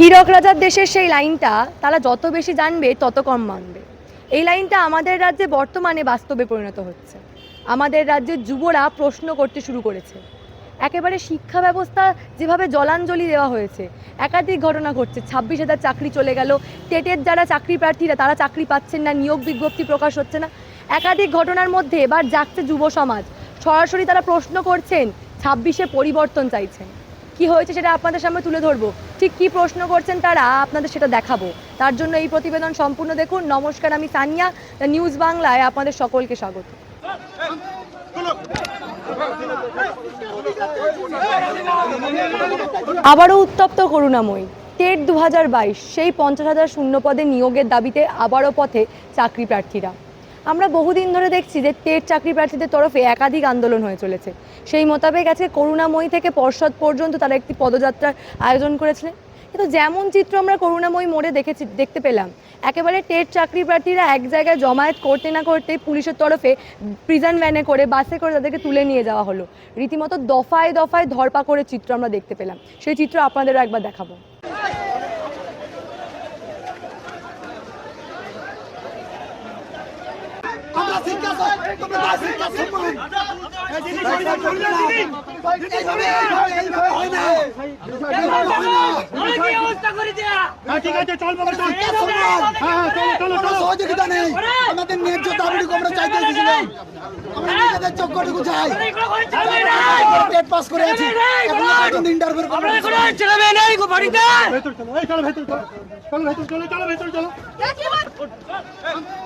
হীরক রাজার দেশের সেই লাইনটা তারা যত বেশি জানবে, তত কম মানবে। এই লাইনটা আমাদের রাজ্যে বর্তমানে বাস্তবে পরিণত হচ্ছে। আমাদের রাজ্যের যুবরা প্রশ্ন করতে শুরু করেছে। একেবারে শিক্ষা ব্যবস্থা যেভাবে জলাঞ্জলি দেওয়া হয়েছে, একাধিক ঘটনা ঘটছে। ছাব্বিশ হাজার চাকরি চলে গেল, টেটের যারা চাকরি প্রার্থীরা, তারা চাকরি পাচ্ছেন না, নিয়োগ বিজ্ঞপ্তি প্রকাশ হচ্ছে না। একাধিক ঘটনার মধ্যে এবার জাগছে যুব সমাজ। সরাসরি তারা প্রশ্ন করছেন, ছাব্বিশে পরিবর্তন চাইছেন। কি হয়েছে সেটা আপনাদের সামনে তুলে ধরবো। ঠিক কি প্রশ্ন করছেন তারা, আপনাদের সেটা দেখাবো। তার জন্য এই প্রতিবেদন সম্পূর্ণ দেখুন। নমস্কার, আমি সানিয়া নিউজ বাংলায় আপনাদের সকলকে স্বাগত। আবারও উত্তপ্ত করুণাময়ী। টেট দু সেই পঞ্চাশ হাজার শূন্য পদে নিয়োগের দাবিতে আবারও পথে চাকরি প্রার্থীরা। আমরা বহুদিন ধরে দেখছি যে টেট চাকরি প্রার্থীদের তরফে একাধিক আন্দোলন হয়ে চলেছে। সেই মোতাবেক আজকে করুণাময়ী থেকে পর্ষদ পর্যন্ত তারা একটি পদযাত্রার আয়োজন করেছিলেন। কিন্তু যেমন চিত্র আমরা করুণাময়ী মোড়ে দেখেছি, দেখতে পেলাম, একেবারে টেট চাকরি প্রার্থীরা এক জায়গায় জমায়েত করতে না করতে পুলিশের তরফে প্রিজন ভ্যানে করে, বাসে করে তাদেরকে তুলে নিয়ে যাওয়া হলো। রীতিমতো দফায় দফায় ধরপা করে চিত্র আমরা দেখতে পেলাম। সেই চিত্র আপনাদেরও একবার দেখাবো আমরা শিক্ষা তোমরা দাস শিক্ষা সম্মান এইভাবে এইভাবে এইভাবে হয় না এইভাবে হয় না হ্যাঁ ঠিক আছে চল বাবা চল শিক্ষা সম্মান হ্যাঁ হ্যাঁ চলো চলো কোনো চলো সহযোগিতা নেই আমাদের করে আছি এখন পর্যন্ত ইন্টারভিউ করে এই চলো ভেতর চলো চলো ভেতর চলো চলো ভেতর চলো চলো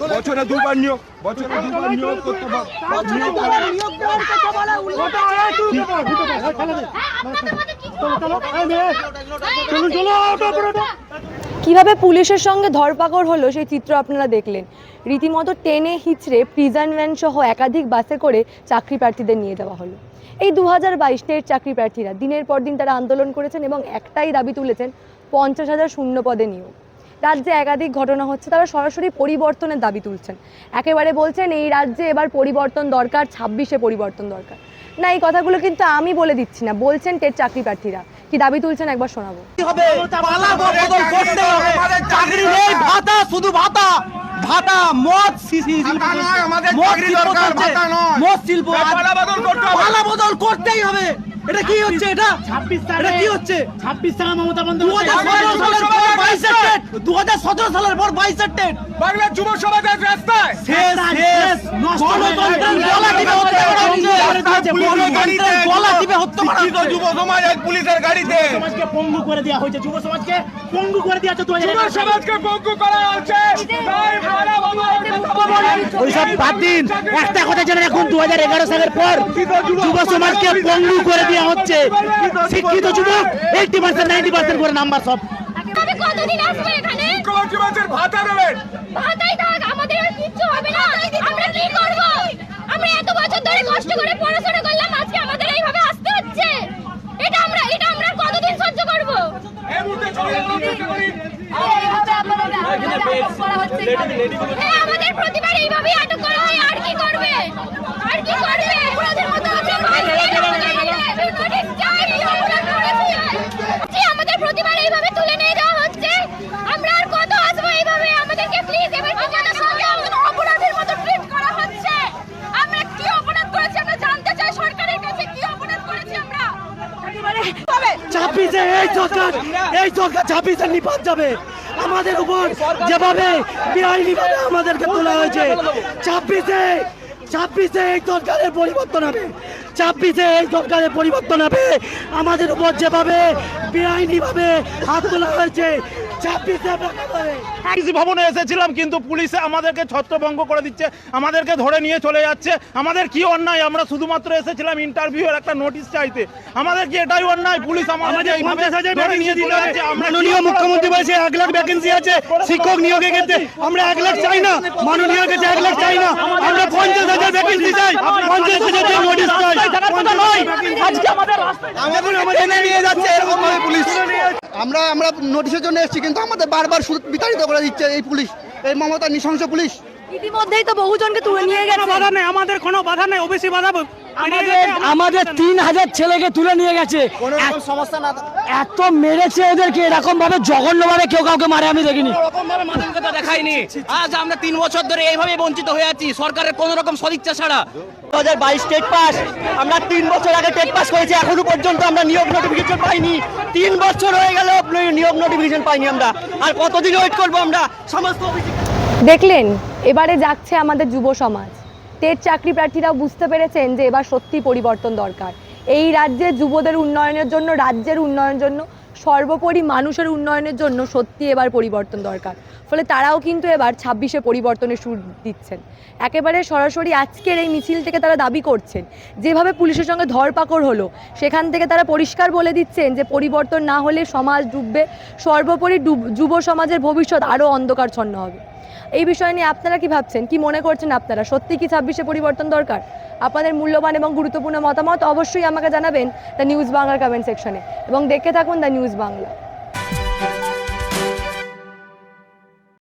বছরে দুবার নিয়োগ বছরে দুবার নিয়োগ করতে কীভাবে পুলিশের সঙ্গে ধরপাকড় হলো সেই চিত্র আপনারা দেখলেন। রীতিমতো টেনে হিচড়ে প্রিজন ভ্যান সহ একাধিক বাসে করে চাকরি প্রার্থীদের নিয়ে যাওয়া হলো। এই দু হাজার বাইশ চাকরি প্রার্থীরা দিনের পর দিন তারা আন্দোলন করেছেন এবং একটাই দাবি তুলেছেন পঞ্চাশ হাজার শূন্য পদে নিয়োগ। রাজ্যে একাধিক ঘটনা হচ্ছে তারা সরাসরি পরিবর্তনের দাবি তুলছেন। একেবারে বলছেন এই রাজ্যে এবার পরিবর্তন দরকার ছাব্বিশে পরিবর্তন দরকার। না এই কথাগুলো কিন্তু আমি বলে দিচ্ছি না বলছেন টেট চাকরি প্রার্থীরা। কি দাবি তুলছেন একবার শোনাবো। হবে? পালা বদল করতে হবে। চাকরি নেই ভাতা শুধু ভাতা। ভাতা মদ মদ শিল্প দরকার, চলছে। ভাতা নয়। মদ শিল্প। পালা বদল করতে হবে। পালা বদল করতেই হবে। এটা কি হচ্ছে এটা? ছাব্বিশ টাকা এটা কি হচ্ছে? ছাব্বিশ টাকা মমতা বন্দ্যোপাধ্যায় পর বাইশের টেট। দু হাজার সতেরো সালের পর বাইশের টেট। বাংলার যুব সমাজ রাস্তায়। শেষ শেষ। গণতন্ত্রের গলা টিপে হত্যা করা হচ্ছে। গণতন্ত্রের গলা টিপে হত্যা করা শিক্ষিত হচ্ছে যুব সমাজ পুলিশের গাড়িতে। সমাজকে পঙ্গু করে দেওয়া হয়েছে যুব সমাজকে পঙ্গু করে দেওয়া হচ্ছে যুব সমাজকে পঙ্গু করা হচ্ছে। তাই মারা বাবা ওইসব বাদ দিন। একটা কথা জেনে রাখুন দু হাজার এগারো সালের পর যুব সমাজকে পঙ্গু করে দেওয়া হচ্ছে। শিক্ষিত যুবক এইটি পার্সেন্ট নাইনটি পার্সেন্ট করে নাম্বার সব। কতদিন আসব এখানে? মুখ্যমন্ত্রী বলছেন ভাতা দেবেন। ভাতাই থাক আমাদের আর কিচ্ছু হবে না। আমরা কি করব? আমরা এত বছর ধরে কষ্ট করে পড়াশোনা করলাম আজকে আমাদের এইভাবে আসতে হচ্ছে। এটা আমরা এটা আমরা কতদিন সহ্য করব? এই মুহূর্তে চলে যাওয়ার চেষ্টা করি। হ্যাঁ আমাদের প্রতিবার এইভাবেই আটক করা হয় আর কি করবে আর কি করবে ওদের মতো আমরা বাঁচতে আমাদের নোটিশ চাই অপরাধ করেছি জি, আমাদের প্রতিবার এইভাবে তুলে নিয়ে যাওয়া হচ্ছে আমরা আর কত আসব এইভাবে আমাদেরকে প্লিজ এবার আমাদের সঙ্গে আমাদের অপরাধের মতো ট্রিট করা হচ্ছে আমরা কি অপরাধ করেছি আমরা জানতে চাই সরকারের কাছে কি অপরাধ করেছি আমরা ছাব্বিশে এই সরকার এই সরকার ছাব্বিশে নিপাত যাবে। আমাদের উপর যেভাবে বেআইনি ভাবে আমাদেরকে তোলা হয়েছে, ছাব্বিশে ছাব্বিশে এই সরকারের পরিবর্তন হবে। ছাব্বিশে এই সরকারের পরিবর্তন হবে। আমাদের উপর যেভাবে বেআইনি ভাবে হাত তোলা হয়েছে ভবনে এসেছিলাম কিন্তু পুলিশে আমাদেরকে ছত্রভঙ্গ করে দিচ্ছে আমাদেরকে ধরে নিয়ে চলে যাচ্ছে। আমাদের কি অন্যায়? আমরা শুধুমাত্র এসেছিলাম ইন্টারভিউ এর একটা নোটিশ চাইতে। আমাদের কি এটাই অন্যায়? পুলিশ আমাদের মাননীয় মুখ্যমন্ত্রী বলছে এক লাখ ভ্যাকেন্সি আছে। শিক্ষক নিয়োগের ক্ষেত্রে আমরা এক লাখ চাই না। মাননীয় কাছে এক লাখ চাই না। আমরা পঞ্চাশ হাজার ভ্যাকেন্সি চাই পঞ্চাশ হাজার নোটিশ চাই আজকে আমাদের আমাদের নিয়ে যাচ্ছে এরকম ভাবে পুলিশ। আমরা আমরা নোটিশের জন্য এসেছি কিন্তু আমাদের বারবার শুধু বিতাড়িত করে দিচ্ছে এই পুলিশ এই মমতা নৃশংস পুলিশ। ইতিমধ্যেই তো বহুজনকে তুলে নিয়ে গেছে। বাধা নেই আমাদের কোনো বাধা নেই ওবিসি বাধা আমাদের আমাদের তিন হাজার ছেলেকে তুলে নিয়ে গেছে। কোনো সমস্যা না এত মেরেছে এদেরকে এরকম ভাবে জঘন্য ভাবে কেউ কাউকে মারে আমি দেখিনি। দেখায়নি আজ আমরা তিন বছর ধরে এইভাবে বঞ্চিত হয়ে আছি সরকারের কোন রকম সদিচ্ছা ছাড়া। দু হাজার বাইশ টেট পাস আমরা তিন বছর আগে টেট পাস করেছি এখনও পর্যন্ত আমরা নিয়োগ নোটিফিকেশন পাইনি। তিন বছর হয়ে গেল নিয়োগ নোটিফিকেশন পাইনি আমরা। আর কতদিন ওয়েট করব আমরা? সমস্ত দেখলেন এবারে যাচ্ছে আমাদের যুব সমাজ। টেট চাকরি প্রার্থীরাও বুঝতে পেরেছেন যে এবার সত্যি পরিবর্তন দরকার। এই রাজ্যে যুবদের উন্নয়নের জন্য, রাজ্যের উন্নয়নের জন্য, সর্বোপরি মানুষের উন্নয়নের জন্য সত্যি এবার পরিবর্তন দরকার। ফলে তারাও কিন্তু এবার ছাব্বিশে পরিবর্তনের সুর দিচ্ছেন। একেবারে সরাসরি আজকের এই মিছিল থেকে তারা দাবি করছেন, যেভাবে পুলিশের সঙ্গে ধরপাকড় হলো, সেখান থেকে তারা পরিষ্কার বলে দিচ্ছেন যে পরিবর্তন না হলে সমাজ ডুববে, সর্বোপরি যুব সমাজের ভবিষ্যৎ আরও অন্ধকারছন্ন হবে। এই বিষয় নিয়ে আপনারা কি ভাবছেন? কি মনে করছেন আপনারা? সত্যি কি ছাব্বিশে পরিবর্তন দরকার? আপনাদের মূল্যবান এবং গুরুত্বপূর্ণ মতামত অবশ্যই আমাকে জানাবেন দ্য নিউজ বাংলার কমেন্ট সেকশনে এবং দেখে থাকুন দ্য নিউজ বাংলা।